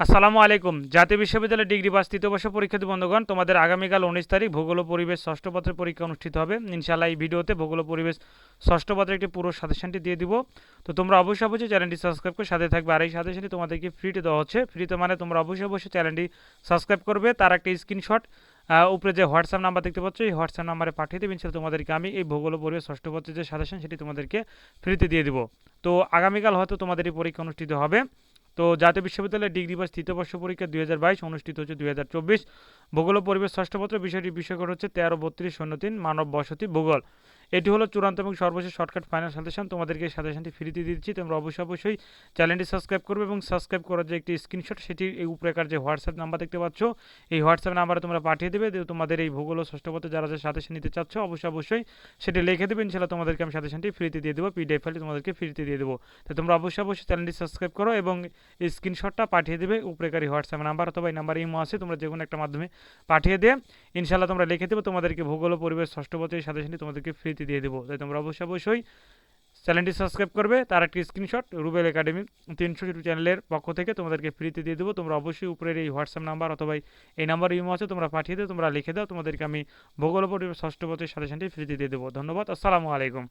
আসসালামু আলাইকুম। জাতীয় বিশ্ববিদ্যালয়ের ডিগ্রি পাস তৃতীয় বর্ষ পরীক্ষার্থী বন্ধুগণ, তোমাদের আগামীকাল উনিশ তারিখ ভূগোল পরিবেশ ষষ্ঠ পত্রের পরীক্ষা অনুষ্ঠিত হবে। ইনশাআল্লাহ এই ভিডিওতে ভূগোল পরিবেশ ষষ্ঠ পত্রের একটি পুরো সাজেশনটি দিয়ে দিব। তো তোমরা অবশ্যই অবশ্যই চ্যানেলটি সাবস্ক্রাইব করে সাথে থাকবে। আর এই সাজেশনটি তোমাদেরকে ফ্রিতে দেওয়া হচ্ছে। ফ্রিতে মানে তোমরা অবশ্যই অবশ্যই চ্যানেলটি সাবস্ক্রাইব করবে। তার একটা স্ক্রিনশট উপরে যে হোয়াটসঅ্যাপ নাম্বার দেখতে পাচ্ছ, এই হোয়াটসঅ্যাপ নাম্বারে পাঠিয়ে দেবেন সেটা তোমাদেরকে আমি এই ভূগোল পরিবেশ ষষ্ঠ পত্রের যে সাজেশন, সেটি তোমাদেরকে ফ্রিতে দিয়ে দিব। তো আগামীকাল হয়তো তোমাদের এই পরীক্ষা অনুষ্ঠিত হবে। তো জাতীয় বিশ্ববিদ্যালয়ের ডিগ্রি বা স্থিতবর্ষ বর্ষ পরীক্ষা দুই হাজার বাইশ, অনুষ্ঠিত হচ্ছে দুই হাজার চব্বিশ। ভূগোল ও পরিবেশ ষষ্ঠপত্র বিষয়টি বিষয়কর হচ্ছে তেরো, বত্রিশ, শূন্য, তিন মানব বসতি ভূগোল। এটি হলো চূড়ান্ত এবং সর্বশেষ শর্টকাট ফাইনাল সাজেশন। তোমাদেরকে সাজেশনটি ফ্রিতে দিচ্ছি। তোমরা অবশ্যই অবশ্যই চ্যানেলটি সাবস্ক্রাইব করবে এবং সাবস্ক্রাইব করার যে একটি স্ক্রিনশট, সেটি এই উপরেকার যে হোয়াটসঅ্যাপ নাম্বার দেখতে পাচ্ছ, এই হোয়াটসঅ্যাপ নাম্বারে তোমরা পাঠিয়ে দেবে। তোমাদের এই ভূগোল ও ষষ্ঠপত্রে যারা যে সাজেশন নিতে চাচ্ছ, অবশ্যই অবশ্যই সেটি লিখে দেবে। ইনশাল্লাহ তোমাদেরকে আমি সাজেশনটি ফ্রিতে দিয়ে দেবো, পিডিএফ ফাইলটি তোমাদেরকে ফ্রিতে দিয়ে দেবো। তো তোমরা অবশ্যই অবশ্যই চ্যানেলটি সাবস্ক্রাইব করো এবং এই স্ক্রিনশটটা পাঠিয়ে দেবে উপরেকারী হোয়াটসঅ্যাপ নাম্বার অথবা এই নাম্বার ইমো আছে, তোমরা যে কোনো একটা মাধ্যমে পাঠিয়ে দিয়ে। ইনশাল্লাহ তোমরা লিখে দেবো। তোমাদেরকে ভূগোল পরিবেশ ষষ্ঠ এই সাজেশনটি তোমাদেরকে ফ্রিতে দিয়ে দেবো। তাই তোমরা অবশ্যই অবশ্যই চ্যানেলটি সাবস্ক্রাইব করবে। তার একটি স্ক্রিনশট, রুবেল একাডেমি তিনশো ইউটিউব চ্যানেলের পক্ষ থেকে তোমাদেরকে ফ্রিতে দিয়ে দেবো। তোমরা অবশ্যই উপরের এই হোয়াটসঅ্যাপ নাম্বার অথবা এই নাম্বার ইমো আছে, তোমরা পাঠিয়ে দাও, তোমরা লিখে দাও। তোমাদেরকে আমি ভূগোল ষষ্ঠ বছর সাজেশনটি ফ্রিতে দিয়ে দেবো। ধন্যবাদ, আসসালামু আলাইকুম।